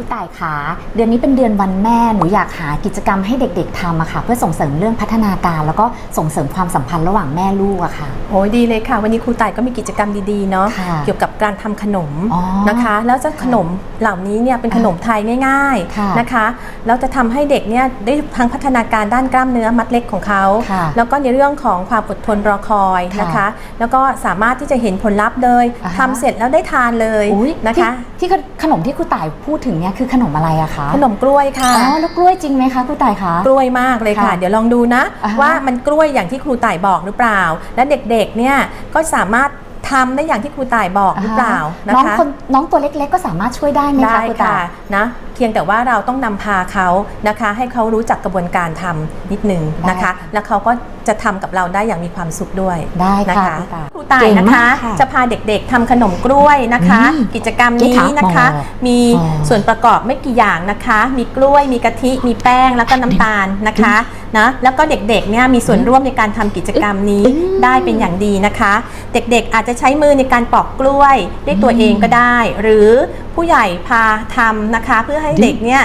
ครูต่ายคะเดือนนี้เป็นเดือนวันแม่หนูอยากหากิจกรรมให้เด็กๆทำอะค่ะ เพื่อส่งเสริมเรื่องพัฒนาการแล้วก็ส่งเสริมความสัมพันธ์ระหว่างแม่ลูกอะค่ะ โอ้ยดีเลยค่ะ วันนี้ครูต่ายก็มีกิจกรรมดีๆเนาะค่ะเกี่ยวกับการทำขนมอ๋อนะคะ แล้วจะขนมเหล่านี้เนี่ยเป็นขนมไทยง่ายค่ะๆนะคะแล้วจะทำให้เด็กเนี่ยได้ทั้งพัฒนาการด้านกล้ามเนื้อมัดเล็กของเขา ค่ะแล้วก็ในเรื่องของความอดทนรอคอยนะคะ ค่ะแล้วก็สามารถที่จะเห็นผลลัพธ์เลยอ่าฮะ ทำเสร็จแล้วได้ทานเลยอุ๊ยนะคะ ที่ที่ขนมที่ครูต่ายพูดถึงเนี่ยคือขนมอะไรอะคะขนมกล้วยค่ะอ๋อแล้วกล้วยจริงไหมคะครูต่ายคะ กล้วยมากเลยค่ะ ค่ะเดี๋ยวลองดูนะ อ่าฮะว่ามันกล้วยอย่างที่ครูต่ายบอกหรือเปล่า และเด็กๆเนี่ยก็สามารถ ทำได้อย่างที่ครูต่ายบอกหรือเปล่านะน้องคะคนน้องตัวเล็กๆ ก็สามารถช่วยได้ไหมได้คะครูต่าค่ะยนะเพียงแต่ว่าเราต้องนำพาเขานะคะ ให้เขารู้จักกระบวนการทำนิดนึงนะคะได้ค่ะแล้วเขาก็จะทำกับเราได้อย่างมีความสุขด้วยได้นะค่ะคะครูครูต่าต่ายยเก่งนะคะมากค่ะจะพาเด็กๆทำขนมกล้วยนะคะอืมกิจกรรมนี้นะคะเจ๊ถามมีอ๋อส่วนประกอบไม่กี่อย่างนะคะ มีกล้วยมีกะทิมีแป้งแล้วก็น้ำตาลนะคะนะแล้วก็เด็กๆเนี่ยมีส่วนร่วมในการทำกิจกรรมนี้อืมได้เป็นอย่างดีนะคะ เด็กๆอาจจะใช้มือในการปอกกล้วยด้วยตัวเองก็ได้ หรือผู้ใหญ่พาทำนะคะ เพื่อให้เด็กเนี่ย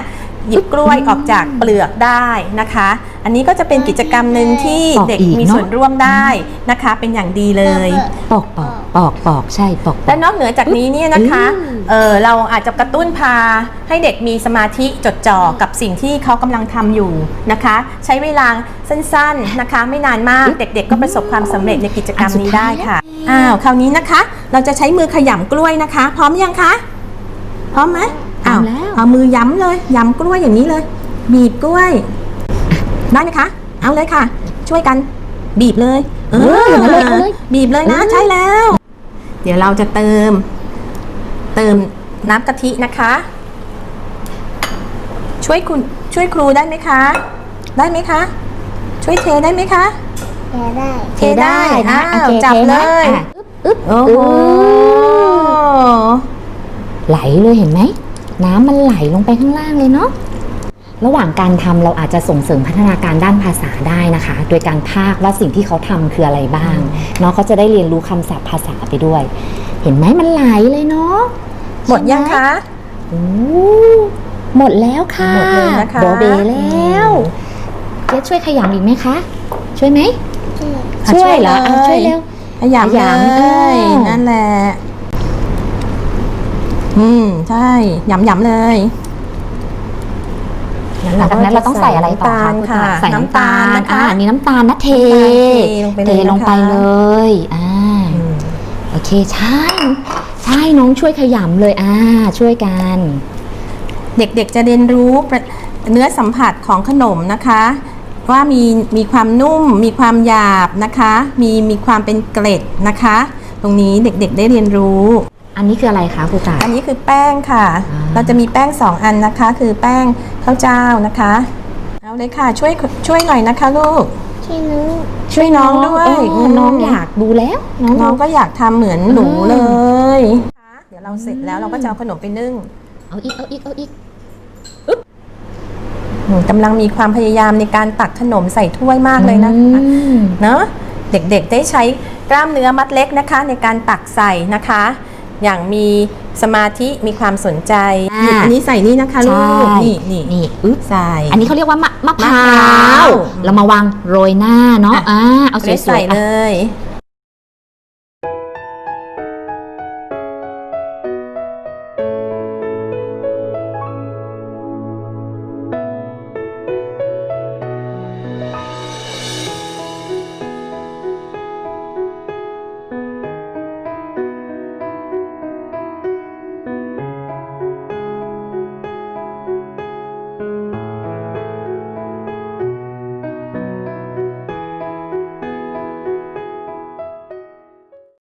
หยิบกล้วยออกจากเปลือกได้นะคะ อันนี้ก็จะเป็นกิจกรรมหนึ่งที่ปอกเด็กอีกมีเนอะ ส่วนร่วมได้นะคะ เป็นอย่างดีเลย ปอกปอกปอกปอกใช่ปอกปอและกนอกเหนือจากนี้เนี่ยนะคะ อืม เออเราอาจจะกระตุ้นพาให้เด็กมีสมาธิจดจ่อกับสิ่งที่เขากำลังทำอยู่นะคะ ใช้เวลาสั้นๆนะคะ ไม่นานมากเด็กๆ ก็ประสบความสำเร็จในกิจกรรมนี้ได้ค่ะ อ้าวคราวนี้นะคะ เราจะใช้มือขยำกล้วยนะคะ พร้อมยังคะ พร้อมไหม อ้าวพร้อมแล้วเอามือย้ำเลยย้ำกล้วยอย่างนี้เลย บีบกล้วย ได้ไหมคะ เอาเลยค่ะ ช่วยกัน บีบเลย เอเอออย่างนั้นเลยเอาเลย บีบเลยนะใช่แล้ว เดี๋ยวเราจะเติม เติมน้ำกะทินะคะ ช่วยคุณช่วยครูได้ไหมคะ ได้ไหมคะ ช่วยเทได้ไหมคะแกได้เทได้นะโอเคจับเทเลนะย อะอึ๊บโอ้อึ๊โหบไหลเลยเห็นไหม น้ำมันไหลลงไปข้างล่างเลยเนาะระหว่างการทำเราอาจจะส่งเสริมพัฒนาการด้านภาษาได้นะคะ โดยการพากว่าสิ่งที่เขาทำคืออะไรบ้างเนาะเขาจะได้เรียนรู้คำศัพท์ภาษาไปด้วย เห็นไหมมันไหลเลยเนาะหมดยังคะโอ้หมดแล้วค่ะหมดเลยนะคะโบเบแล้วเจ๊ช่วยขยำอีกไหมคะ ช่วยไหมอะช่วยเหรอช่วยเลยอะช่วยเร็วขยำขยำเลยอ่านั่นั่นแหละ อืม ใช่ยำยำๆเลยหลังจากนั้นเราต้องใส่อะไรต่อคะน้ำตาลคุณค่ะตาใส่น้ำตาลน้ำตาลนะคะอ่าอันนี้น้ำตาลนะเทน้ำตาลเทลงไปเลยนะคะลงไปเลยอ่าอืมโอเคใช่ใช่น้องช่วยขยำเลยอ่าช่วยกัน เด็กๆจะเรียนรู้ประเนื้อสัมผัสของขนมนะคะ ว่ามีมีความนุ่ม มีความหยาบนะคะ มีมีความเป็นเกล็ดนะคะ ตรงนี้เด็กๆได้เรียนรู้ อันนี้คืออะไรคะครูตาอันนี้คือแป้งค่ะอ่าเราจะมีแป้ง 2 อันนะคะ คือแป้งข้าวเจ้านะคะ เอาเลยค่ะช่วยช่วยหน่อยนะคะลูกที่นู้นช่วยน้องด้วยเออน้องอยากดูแล้ว น้องน้องก็อยากทำเหมือนหนูอืมเลย เดี๋ยวเราเสร็จแล้วเราก็จะเอาขนมไปนึ่ง เอาอีกเอาอีกเอาอีกอืมกำลังมีความพยายามในการตักขนมใส่ถ้วยมากเลยนะคะอืมเนาะเด็กๆได้ใช้กล้ามเนื้อมัดเล็กนะคะ ในการตักใส่นะคะ อย่างมีสมาธิมีความสนใจอ่านี่อันนี้ใส่นี่นะคะลูใช่กนี่นี่นี่อึ๊บ ใส่ อันนี้เขาเรียกว่ามะมะพร้ามะพร้าวว เรามาวางโรยหน้าเนาะอะอ่าเอาสเกรดวใส่ยๆเลอะย